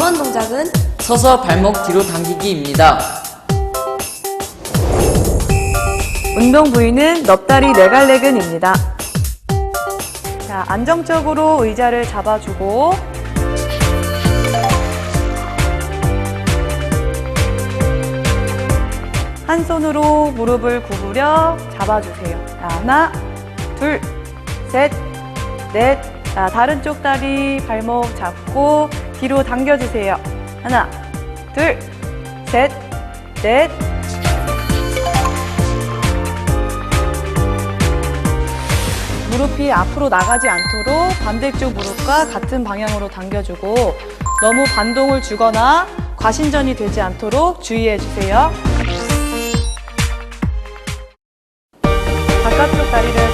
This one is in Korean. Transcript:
2번 동작은 서서 발목 뒤로 당기기입니다. 운동 부위는 넙다리 네갈래근입니다. 자, 안정적으로 의자를 잡아주고 한 손으로 무릎을 구부려 잡아주세요. 자, 하나, 둘, 셋, 넷. 자, 다른 쪽 다리 발목 잡고 뒤로 당겨주세요. 하나, 둘, 셋, 넷. 무릎이 앞으로 나가지 않도록 반대쪽 무릎과 같은 방향으로 당겨주고 너무 반동을 주거나 과신전이 되지 않도록 주의해 주세요. 바깥쪽 다리를